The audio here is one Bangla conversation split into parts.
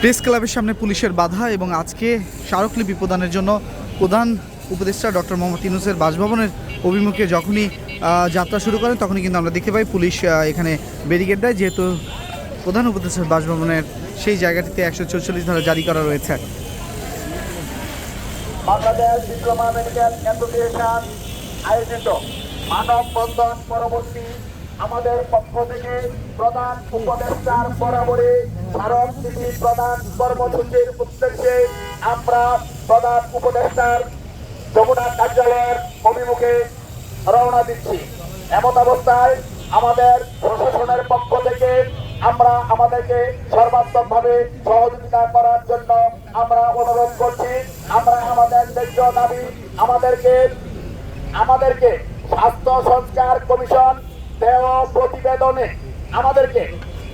প্রেস ক্লাবের সামনে পুলিশের বাধা এবং আজকে স্মারকলিপি প্রদানের জন্য প্রধান উপদেষ্টা ডক্টর মোহাম্মদ ইউনুসের বাসভবনের অভিমুখে যখনই যাত্রা শুরু করেন, তখনই কিন্তু আমরা দেখতে পাই পুলিশ এখানে ব্যারিকেড দেয়। যেহেতু প্রধান উপদেষ্টার বাসভবনের সেই জায়গাটিতে একশো চৌচল্লিশ ধারা জারি করা রয়েছে। বাংলাদেশ ডিপ্লোমা আয়োজিত মানব বন্ধন পরবর্তী আমাদের পক্ষ থেকে প্রধান উপদেষ্টার বরাবরে ভারত নীতি প্রধান কর্মসূচির উদ্দেশ্যে আমরা প্রধান উপদেষ্টার যমুনা কার্যালয়ের অভিমুখে রওনা দিচ্ছি। এমন অবস্থায় আমাদের প্রশাসনের পক্ষ থেকে আমরা আমাদেরকে সর্বাত্মকভাবে সহযোগিতা করার জন্য আমরা অনুরোধ করছি। আমরা আমাদের ন্যায্য দাবি আমাদেরকে আমাদেরকে স্বাস্থ্য সংস্কার কমিশন দেওয়া প্রতিবেদনে আমাদেরকে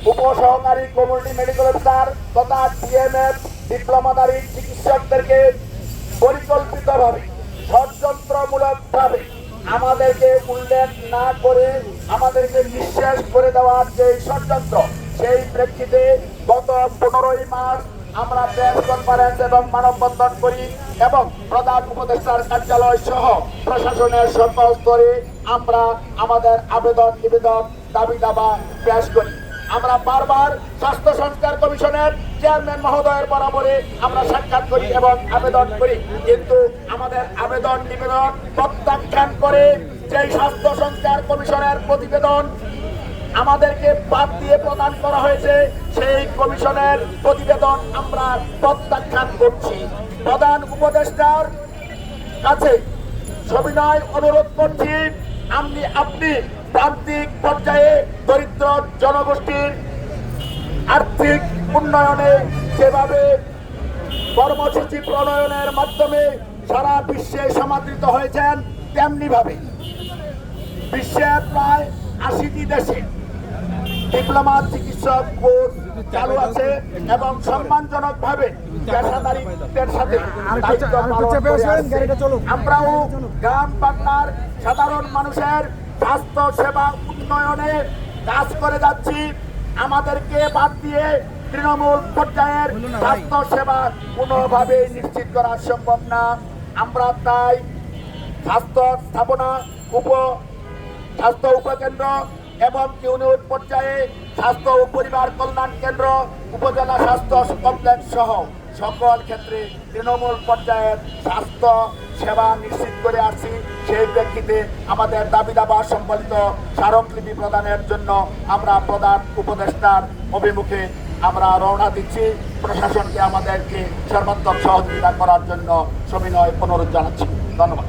উপসহকারী কমিউনিটি মেডিকেল অফিসার তথা ডিএমএফ ডিপ্লোমাধারী চিকিৎসকদেরকে পরিকল্পিতভাবে ষড়যন্ত্রমূলকভাবে আমাদেরকে উল্লেখ না করে আমাদেরকে নিঃশ্বাস করে দেওয়ার যে ষড়যন্ত্র, সেই প্রেক্ষিতে গত পনেরোই মাস আমরা প্রেস কনফারেন্স এবং মানববন্ধন করি এবং প্রধান উপদেষ্টার কার্যালয় সহ প্রশাসনের সকল স্তরে আমরা আমাদের আবেদন নিবেদন দাবি দাবা পেশ করি। আমরা বারবার স্বাস্থ্য সংস্কার কমিশনের চেয়ারম্যান মহোদয়ের বরাবরে আমরা সাক্ষাৎ করি এবং আবেদন করি। কিন্তু আমাদের আবেদন নিবেদন প্রত্যাখ্যান করে সেই স্বাস্থ্য সংস্কার কমিশনের প্রতিবেদন আমাদেরকে বাদ দিয়ে প্রদান করা হয়েছে, সেই কমিশনের প্রতিবেদন আমরা প্রত্যাখ্যান করছি। প্রধান উপদেষ্টার কাছে সবিনয় অনুরোধ করছি, আপনি আপনি প্রান্তিক পর্যায়ে দরিদ্র জনগোষ্ঠীর আর্থিক উন্নয়নে যেভাবে কর্মসূচি প্রণয়নের মাধ্যমে সারা বিশ্বে সমাদৃত হয়েছেন তেমনি ভাবে বিশ্বের প্রায় আশিটি দেশে ডিপ্লোমা চিকিৎসক কোর্স চালু আছে এবং সম্মানজনক ভাবে পেশাদারিত্বের সাথে। আমরাও গ্রাম বাংলার সাধারণ মানুষের স্বাস্থ্য সেবা উন্নয়নে কাজ করে যাচ্ছি। আমাদেরকে বাদ দিয়ে তৃণমূল পর্যায়ের স্বাস্থ্য সেবা কোনোভাবে নিশ্চিত করা সম্ভব না। আমরা তাই স্বাস্থ্য স্থাপনা উপ স্বাস্থ্য উপকেন্দ্র এবং ইউনিট পর্যায়ে স্বাস্থ্য ও পরিবার কল্যাণ কেন্দ্র, উপজেলা স্বাস্থ্য কমপ্লেক্স সহ সকল ক্ষেত্রে তৃণমূল পর্যায়ের স্বাস্থ্য সেবা নিশ্চিত করে আসছি। সেই প্রেক্ষিতে আমাদের দাবি দাবা সম্বলিত স্মারকলিপি প্রদানের জন্য আমরা প্রধান উপদেষ্টার অভিমুখে আমরা রওনা দিচ্ছি। প্রশাসনকে আমাদেরকে সর্বাত্মক সহযোগিতা করার জন্য সবিনয় অনুরোধ জানাচ্ছি। ধন্যবাদ।